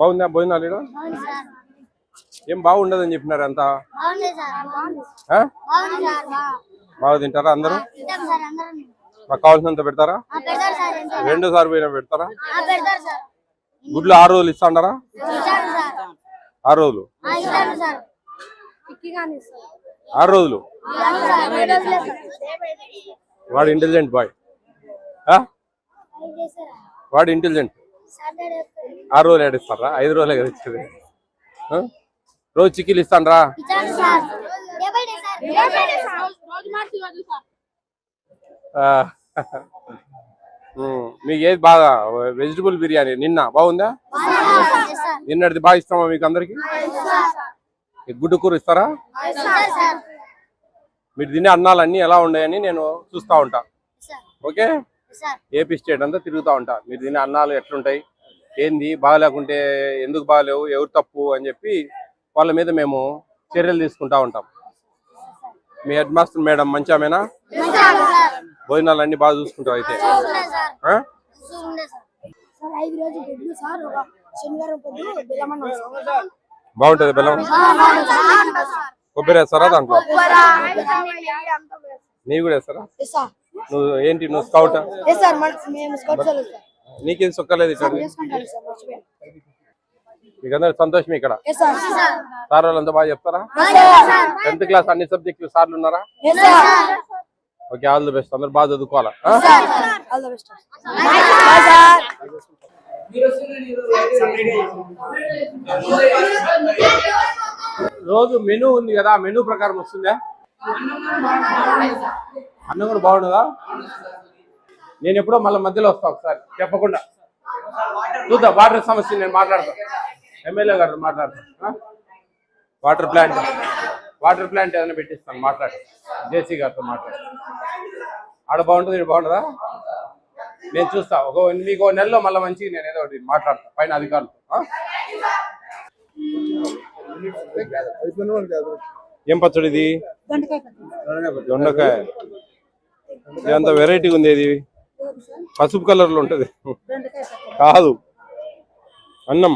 బాగుందా? భోజనాలు సార్. ఏం బాగుండదని చెప్పినారు అంతా? సార్ సార్ బాగా తింటారా అందరూ? సార్ మాకు కావాల్సినంత పెడతారా? సార్ రెండు సార్లు పోయినా పెడతారా? సార్. గుడ్లు ఆరు రోజులు ఇచ్చారు సార్. ఆరు రోజులు? Sir sir. ఆరు రోజులు? Sir sir. వాడు ఇంటెలిజెంట్ బాయ్. వాడు ఇంటెలిజెంట్. ఆరు రోజులు ఏడిస్తారా ఐదు రోజులే కదా ఇచ్చేది? రోజు చిక్కీలు. ఉమ్, మీకు ఏది బాగా వెజిటబుల్ బిర్యానీ? నిన్న బాగుందా? నిన్నటిది బాగా ఇస్తామా మీకు అందరికి? గుడ్డు కూర ఇస్తారా? మీరు తినే అన్నాలు అన్నీ ఎలా ఉన్నాయని నేను చూస్తూ ఉంటా. ఓకే? ఏపీ స్టేట్ అంతా తిరుగుతూ ఉంటా. మీరు తినే అన్నాలు ఎట్లుంటాయి? ఏంది? బాగాలేకుంటే ఎందుకు బాగాలేవు? ఎవరు తప్పు? అని చెప్పి వాళ్ళ మీద మేము చర్యలు తీసుకుంటా ఉంటాం. మీ హెడ్ మాస్టర్ మేడం మంచి ఆమెనా? మంచిగా సార్. భోజనాలు అన్ని బాగా చూసుకుంటావు అయితే. బాగుంటుంది బెల్లం? కొబ్బరి వేస్తారా దాంట్లో? నీవు కూడా వేస్తారా? నువ్వు ఏంటి నువ్వు స్కౌట్ ఎస్ సార్ మన మేము స్కౌట్ సార్ నీకేం సొక్కలేదు ఇక్కడ చేసుకుంటారు సార్ మర్చిపోయాను మీకు అందరు సంతోషం ఇక్కడ ఎస్ సార్ వాళ్ళంతా బాగా చెప్తారా టెన్త్ క్లాస్ అన్ని సబ్జెక్టులు సార్లు ఉన్నారా yes sir okay all the best అందరు బాగా చదువుకోవాలా ఆ? All the best boy sir రోజు మెనూ ఉంది కదా మెనూ ప్రకారం వస్తుందా అన్నం కూడా బాగుండదా? నేను ఎప్పుడో మళ్ళీ మధ్యలో వస్తా ఒకసారి చెప్పకుండా. చూద్దాం వాటర్ సమస్య నేను మాట్లాడతా. ఎమ్మెల్యే గారు మాట్లాడతా వాటర్ ప్లాంట్ వాటర్ ప్లాంట్ ఏదైనా పెట్టిస్తాను మాట్లాడు. జేసీ గారితో మాట్లాడు. ఆడ బాగుంటుంది ఇది బాగుంటుందా నేను చూస్తా. ఒక మీకు ఒక నెలలో మళ్ళీ మంచిగా నేను ఏదో ఒకటి మాట్లాడతా పైన అధికారులతో ఏం పచ్చడి ఇది? దొండకాయ ఇదంతా వెరైటీగా ఉంది ఇది. పసుపు కలర్లో ఉంటది. కాదు. అన్నం.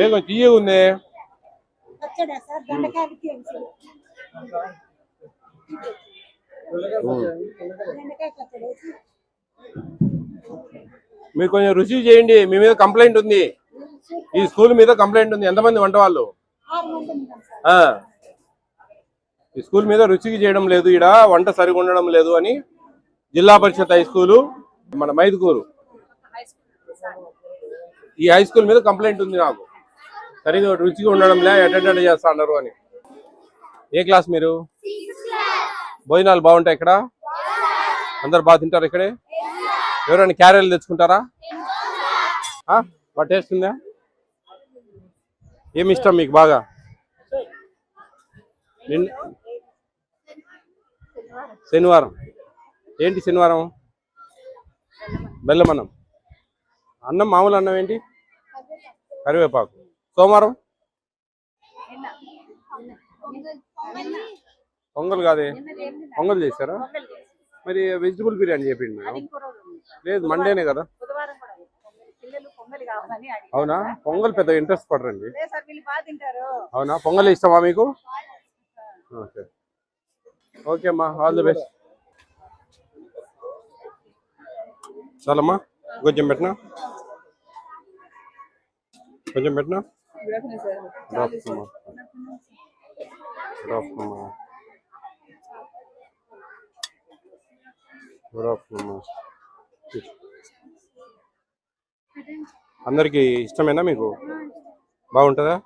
ఏం కొంచెం తీయగా ఉంది. మీరు కొంచెం రుచి చేయండి. మీ మీద కంప్లైంట్ ఉంది. ఈ స్కూల్ మీద కంప్లైంట్ ఉంది. ఎంతమంది వంట వాళ్ళు? ఈ స్కూల్ మీద రుచికి చేయడం లేదు. ఈడ వంట సరిగా ఉండడం లేదు అని జిల్లా పరిషత్ హై స్కూలు మన మైదుకూరు. ఈ హై స్కూల్ మీద కంప్లైంట్ ఉంది నాకు. సరిగా రుచిగా ఉండడం లే అటెండ్ చేస్తా అన్నారు అని. ఏ క్లాస్ మీరు? భోజనాలు బాగుంటాయి ఇక్కడ? అందరు బాగా తింటారు ఇక్కడే? ఎవరైనా క్యారెల్ తెచ్చుకుంటారా? ఆ? బాగా టేస్ట్ ఉందా? ఏమి ఇష్టం మీకు బాగా? శనివారం. ఏంటి శనివారం? బెల్లమన్నం. అన్నం మామూలు అన్నం ఏంటి? కరివేపాకు. సోమవారం? పొంగల్ కాదే? పొంగల్ చేశారా? మరి వెజిటబుల్ బిర్యానీ చెప్పింది మేడం లేదు మండేనే కదా? అవునా? పొంగల్ పెద్ద ఇంట్రెస్ట్ పడరండి. అవునా? పొంగల్ ఇష్టమా మీకు? ఓకే. ఓకే అమ్మా ఆల్ ది బెస్ట్ చాలమ్మా కొంచెం పెట్టినా? కొంచెం పెట్టినా? రామ్మా గుడ్ రామ్మా అందరికి ఇష్టమేనా మీకు? బాగుంటుందా?